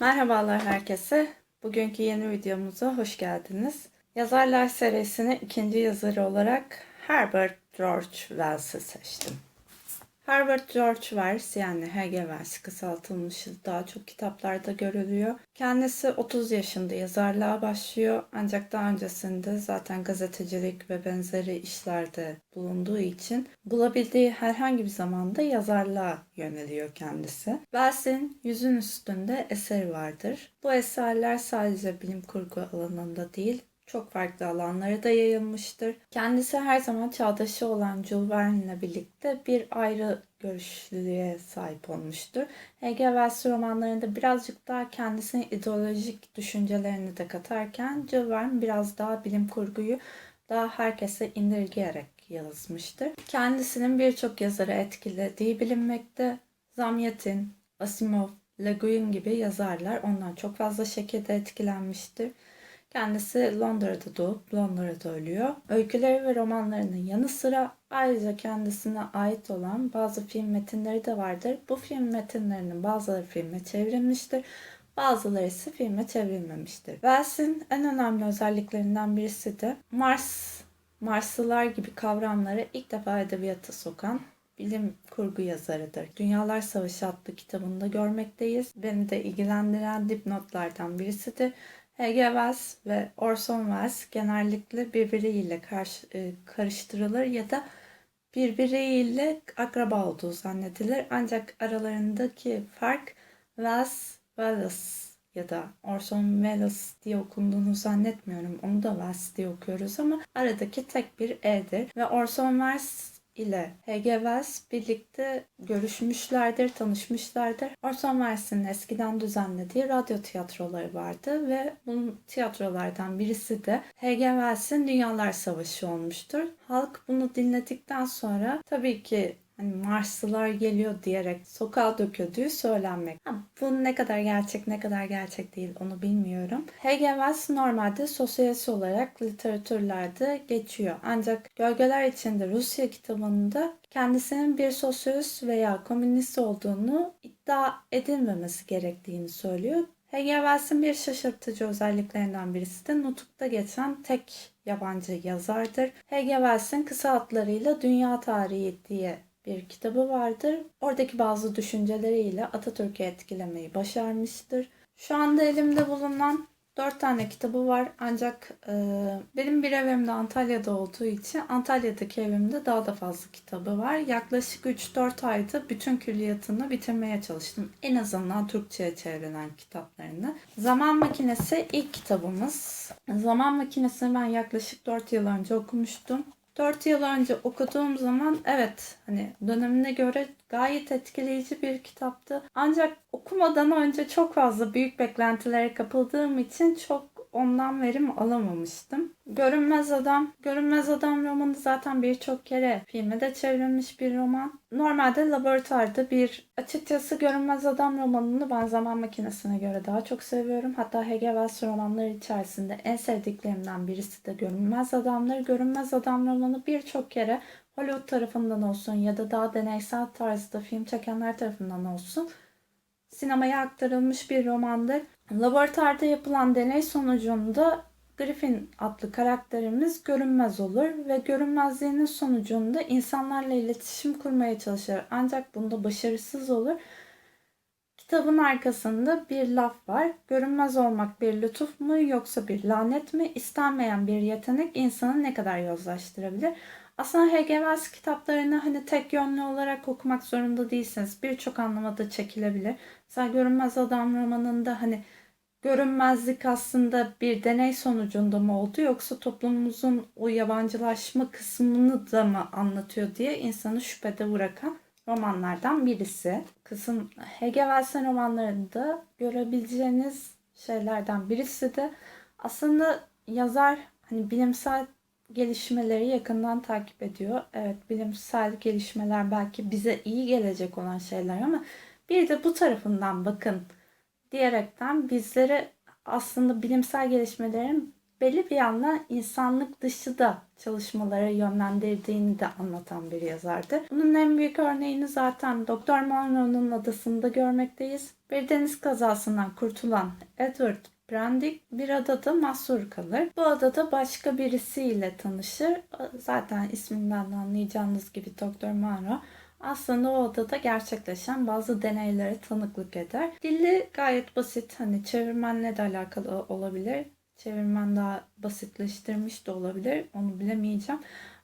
Merhabalar herkese. Bugünkü yeni videomuza hoş geldiniz. Yazarlar serisinin ikinci yazarı olarak Herbert George Wells'ı seçtim. Herbert George Wells yani H.G. Wells kısaltılmışı daha çok kitaplarda görülüyor. Kendisi 30 yaşında yazarlığa başlıyor ancak daha öncesinde zaten gazetecilik ve benzeri işlerde bulunduğu için bulabildiği herhangi bir zamanda yazarlığa yöneliyor kendisi. Wells'in yüzün üstünde eseri vardır. Bu eserler sadece bilim kurgu alanında değil, çok farklı alanlara da yayılmıştır. Kendisi her zaman çağdaşı olan Jules Verne ile birlikte bir ayrı görüşlülüğe sahip olmuştur. H.G. Wells romanlarında birazcık daha kendisinin ideolojik düşüncelerini de katarken Jules Verne biraz daha bilim kurguyu daha herkese indirgeyerek yazmıştır. Kendisinin birçok yazarı etkilediği bilinmekte. Zamyatin, Asimov, Le Guin gibi yazarlar ondan çok fazla şekilde etkilenmiştir. Kendisi Londra'da doğup Londra'da ölüyor. Öyküleri ve romanlarının yanı sıra ayrıca kendisine ait olan bazı film metinleri de vardır. Bu film metinlerinin bazıları filme çevrilmiştir. Bazıları ise filme çevrilmemiştir. Wells'in en önemli özelliklerinden birisi de Mars, Marslılar gibi kavramları ilk defa edebiyata sokan bilim kurgu yazarıdır. Dünyalar Savaşı adlı kitabında görmekteyiz. Beni de ilgilendiren dipnotlardan birisidir. H.G. Wells ve Orson Welles genellikle birbiriyle karşı, e, karıştırılır ya da birbiriyle akraba olduğu zannedilir. Ancak aralarındaki fark Wells, Wallace ya da Orson Welles diye okunduğunu zannetmiyorum. Onu da Wells diye okuyoruz ama aradaki tek bir E'dir. Ve Orson Welles ile H.G. Wells birlikte görüşmüşlerdir, tanışmışlardır. Orson Welles'in eskiden düzenlediği radyo tiyatroları vardı ve bunun tiyatrolardan birisi de H.G. Wells'in Dünyalar Savaşı olmuştur. Halk bunu dinledikten sonra tabii ki hani Marslılar geliyor diyerek sokağa döküldüğü söylenmek. Ha, bu ne kadar gerçek ne kadar gerçek değil onu bilmiyorum. H.G. Wells normalde sosyalist olarak literatürlerde geçiyor. Ancak Gölgeler içinde Rusya kitabında kendisinin bir sosyalist veya komünist olduğunu iddia edilmemesi gerektiğini söylüyor. H.G. Wells'in bir şaşırtıcı özelliklerinden birisi de nutukta geçen tek yabancı yazardır. H.G. Wells'in kısa adlarıyla Dünya Tarihi diye bir kitabı vardır. Oradaki bazı düşünceleriyle Atatürk'ü etkilemeyi başarmıştır. Şu anda elimde bulunan dört tane kitabı var ancak e, benim bir evim de Antalya'da olduğu için Antalya'daki evimde daha da fazla kitabı var. Yaklaşık 3-4 ayda bütün külliyatını bitirmeye çalıştım. En azından Türkçe'ye çevrilen kitaplarını. Zaman Makinesi ilk kitabımız. Zaman Makinesi'ni ben yaklaşık 4 yıl önce okumuştum. 4 yıl önce okuduğum zaman evet hani dönemine göre gayet etkileyici bir kitaptı. Ancak okumadan önce çok fazla büyük beklentilere kapıldığım için çok ondan verim alamamıştım. Görünmez Adam, Görünmez Adam romanı zaten birçok kere filme de çevrilmiş bir roman. Normalde laboratuvarda bir açıkçası Görünmez Adam romanını ben zaman makinesine göre daha çok seviyorum. Hatta H.G. Wells romanları içerisinde en sevdiklerimden birisi de Görünmez Adamlar. Görünmez Adam romanı birçok kere Hollywood tarafından olsun ya da daha deneysel tarzda film çekenler tarafından olsun sinemaya aktarılmış bir romandır. Laboratuvarda yapılan deney sonucunda Griffin adlı karakterimiz görünmez olur ve görünmezliğinin sonucunda insanlarla iletişim kurmaya çalışır. Ancak bunda başarısız olur. Kitabın arkasında bir laf var. Görünmez olmak bir lütuf mu yoksa bir lanet mi? İstenmeyen bir yetenek insanı ne kadar yozlaştırabilir? Aslında H.G. Wells kitaplarını hani tek yönlü olarak okumak zorunda değilsiniz. Birçok anlamada çekilebilir. Mesela Görünmez Adam romanında hani görünmezlik aslında bir deney sonucunda mı oldu yoksa toplumumuzun o yabancılaşma kısmını da mı anlatıyor diye insanı şüphede bırakan romanlardan birisi. Kısım H.G. Wells'in romanlarında görebileceğiniz şeylerden birisi de aslında yazar hani bilimsel gelişmeleri yakından takip ediyor. Evet bilimsel gelişmeler belki bize iyi gelecek olan şeyler ama bir de bu tarafından bakın diyerekten bizlere aslında bilimsel gelişmelerin belli bir yandan insanlık dışı da çalışmalara yönlendirdiğini de anlatan bir yazardı. Bunun en büyük örneğini zaten Doktor Monroe'nun adasında görmekteyiz. Bir deniz kazasından kurtulan Edward Brandig bir adada mahsur kalır. Bu adada başka birisiyle tanışır. Zaten isminden de anlayacağınız gibi Doktor Monroe aslında o odada gerçekleşen bazı deneylere tanıklık eder. Dili gayet basit. Hani çevirmenle de alakalı olabilir. Çevirmen daha basitleştirmiş de olabilir. Onu bilemeyeceğim.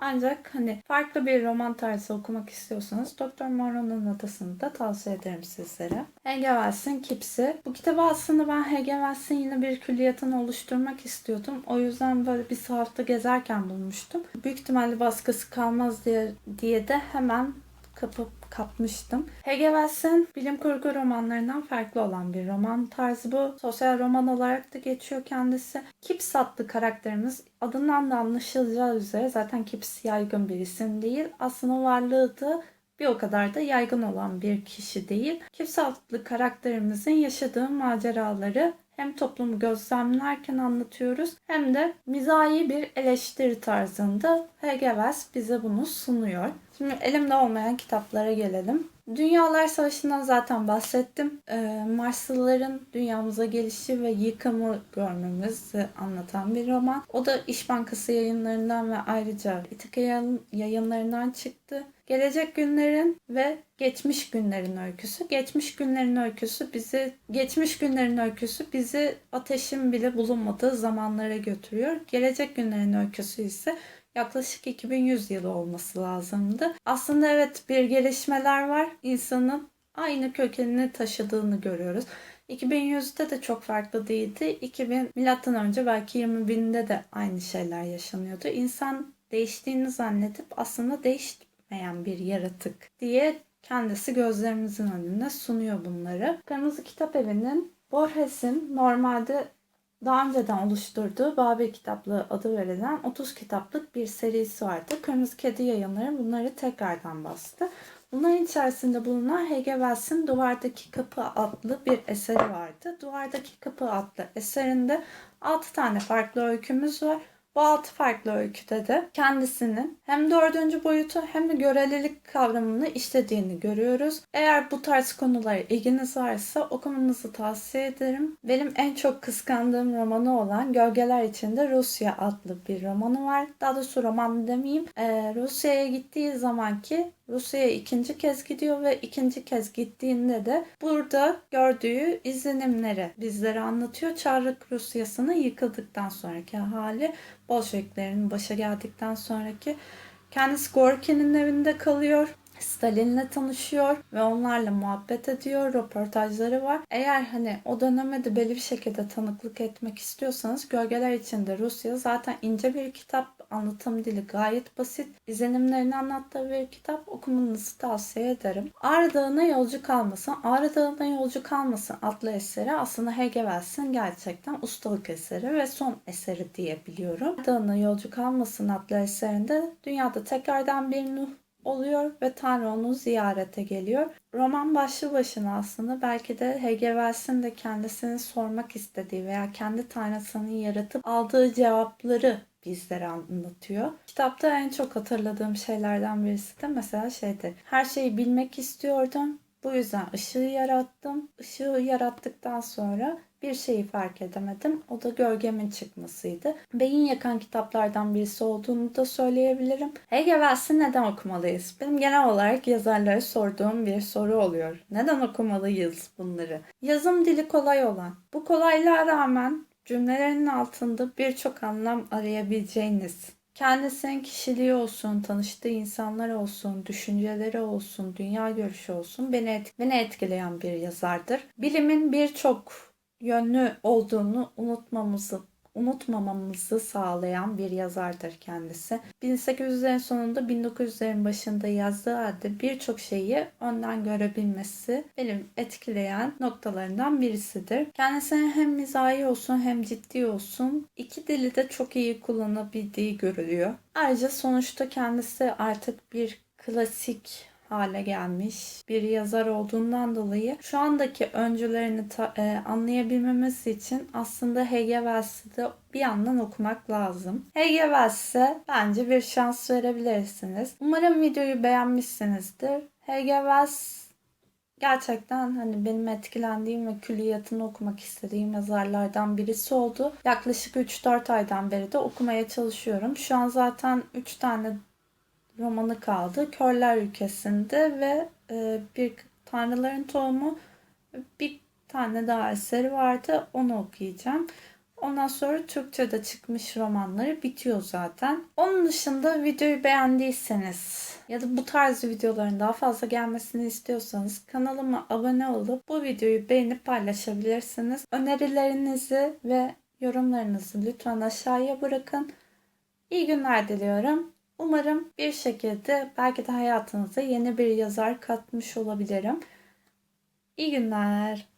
Ancak hani farklı bir roman tarzı okumak istiyorsanız Doktor Monroe'nun adasını da tavsiye ederim sizlere. H.G. Wells'in Kips'i. Bu kitabı aslında ben H.G. Wells'in yine bir külliyatını oluşturmak istiyordum. O yüzden böyle bir sahafta gezerken bulmuştum. Büyük ihtimalle baskısı kalmaz diye, diye de hemen kapıp kapmıştım. H.G. Wells'in bilim kurgu romanlarından farklı olan bir roman tarzı bu. Sosyal roman olarak da geçiyor kendisi. Kips adlı karakterimiz adından da anlaşılacağı üzere zaten Kips yaygın bir isim değil. Aslında varlığı da bir o kadar da yaygın olan bir kişi değil. Kips adlı karakterimizin yaşadığı maceraları hem toplumu gözlemlerken anlatıyoruz hem de mizahi bir eleştiri tarzında H.G. Wells bize bunu sunuyor. Şimdi elimde olmayan kitaplara gelelim. Dünyalar Savaşı'ndan zaten bahsettim. Ee, Marslıların dünyamıza gelişi ve yıkımı görmemizi anlatan bir roman. O da İş Bankası yayınlarından ve ayrıca İtika yayınlarından çıktı. Gelecek günlerin ve geçmiş günlerin öyküsü. Geçmiş günlerin öyküsü bizi geçmiş günlerin öyküsü bizi ateşin bile bulunmadığı zamanlara götürüyor. Gelecek günlerin öyküsü ise yaklaşık 2100 yılı olması lazımdı. Aslında evet bir gelişmeler var. İnsanın aynı kökenini taşıdığını görüyoruz. 2100'de de çok farklı değildi. 2000 milattan önce belki 20 binde de aynı şeyler yaşanıyordu. İnsan değiştiğini zannedip aslında değişmeyen bir yaratık diye kendisi gözlerimizin önünde sunuyor bunları. Kırmızı Kitap Evi'nin Borges'in normalde daha önceden oluşturduğu Babil Kitaplığı adı verilen 30 kitaplık bir serisi vardı. Kırmızı Kedi yayınları bunları tekrardan bastı. Bunların içerisinde bulunan H.G. Wells'in Duvardaki Kapı adlı bir eseri vardı. Duvardaki Kapı adlı eserinde 6 tane farklı öykümüz var. Bu altı farklı öyküde de kendisinin hem dördüncü boyutu hem de görelilik kavramını işlediğini görüyoruz. Eğer bu tarz konulara ilginiz varsa okumanızı tavsiye ederim. Benim en çok kıskandığım romanı olan Gölgeler İçinde Rusya adlı bir romanı var. Daha doğrusu roman demeyeyim. Ee, Rusya'ya gittiği zamanki Rusya'ya ikinci kez gidiyor ve ikinci kez gittiğinde de burada gördüğü izlenimleri bizlere anlatıyor. Çarlık Rusyası'nın yıkıldıktan sonraki hali Bolşeviklerin başa geldikten sonraki kendisi Gorki'nin evinde kalıyor. Stalin'le tanışıyor ve onlarla muhabbet ediyor. Röportajları var. Eğer hani o döneme de belli bir şekilde tanıklık etmek istiyorsanız Gölgeler içinde Rusya zaten ince bir kitap. Anlatım dili gayet basit. İzlenimlerini anlattığı bir kitap okumanızı tavsiye ederim. Ağrı Dağı'na yolcu kalmasın. Ağrı Dağı'na yolcu kalmasın adlı eseri aslında H.G. Wells'in gerçekten ustalık eseri ve son eseri diyebiliyorum. Dağı'na yolcu kalmasın adlı eserinde dünyada tekrardan bir Nuh oluyor ve Tanrı onu ziyarete geliyor. Roman başlı başına aslında belki de H.G. Wells'in de kendisini sormak istediği veya kendi tanrısını yaratıp aldığı cevapları bizlere anlatıyor. Kitapta en çok hatırladığım şeylerden birisi de mesela şeydi. Her şeyi bilmek istiyordum. Bu yüzden ışığı yarattım. Işığı yarattıktan sonra bir şeyi fark edemedim. O da gölgemin çıkmasıydı. Beyin yakan kitaplardan birisi olduğunu da söyleyebilirim. H.G. Wells'i neden okumalıyız? Benim genel olarak yazarlara sorduğum bir soru oluyor. Neden okumalıyız bunları? Yazım dili kolay olan. Bu kolaylığa rağmen cümlelerin altında birçok anlam arayabileceğiniz kendisinin kişiliği olsun, tanıştığı insanlar olsun, düşünceleri olsun, dünya görüşü olsun beni, et, beni etkileyen bir yazardır. Bilimin birçok yönlü olduğunu unutmamızı unutmamamızı sağlayan bir yazardır kendisi. 1800'lerin sonunda 1900'lerin başında yazdığı halde birçok şeyi önden görebilmesi benim etkileyen noktalarından birisidir. Kendisine hem mizahi olsun hem ciddi olsun iki dili de çok iyi kullanabildiği görülüyor. Ayrıca sonuçta kendisi artık bir klasik hale gelmiş bir yazar olduğundan dolayı şu andaki öncülerini e, anlayabilmemiz için aslında H.G. Wells'i de bir yandan okumak lazım. H.G. Wells'e bence bir şans verebilirsiniz. Umarım videoyu beğenmişsinizdir. H.G. Wells gerçekten hani benim etkilendiğim ve külliyatını okumak istediğim yazarlardan birisi oldu. Yaklaşık 3-4 aydan beri de okumaya çalışıyorum. Şu an zaten 3 tane romanı kaldı. Körler Ülkesi'nde ve e, bir Tanrıların Tohumu bir tane daha eseri vardı. Onu okuyacağım. Ondan sonra Türkçe'de çıkmış romanları bitiyor zaten. Onun dışında videoyu beğendiyseniz ya da bu tarz videoların daha fazla gelmesini istiyorsanız kanalıma abone olup bu videoyu beğenip paylaşabilirsiniz. Önerilerinizi ve yorumlarınızı lütfen aşağıya bırakın. İyi günler diliyorum. Umarım bir şekilde belki de hayatınıza yeni bir yazar katmış olabilirim. İyi günler.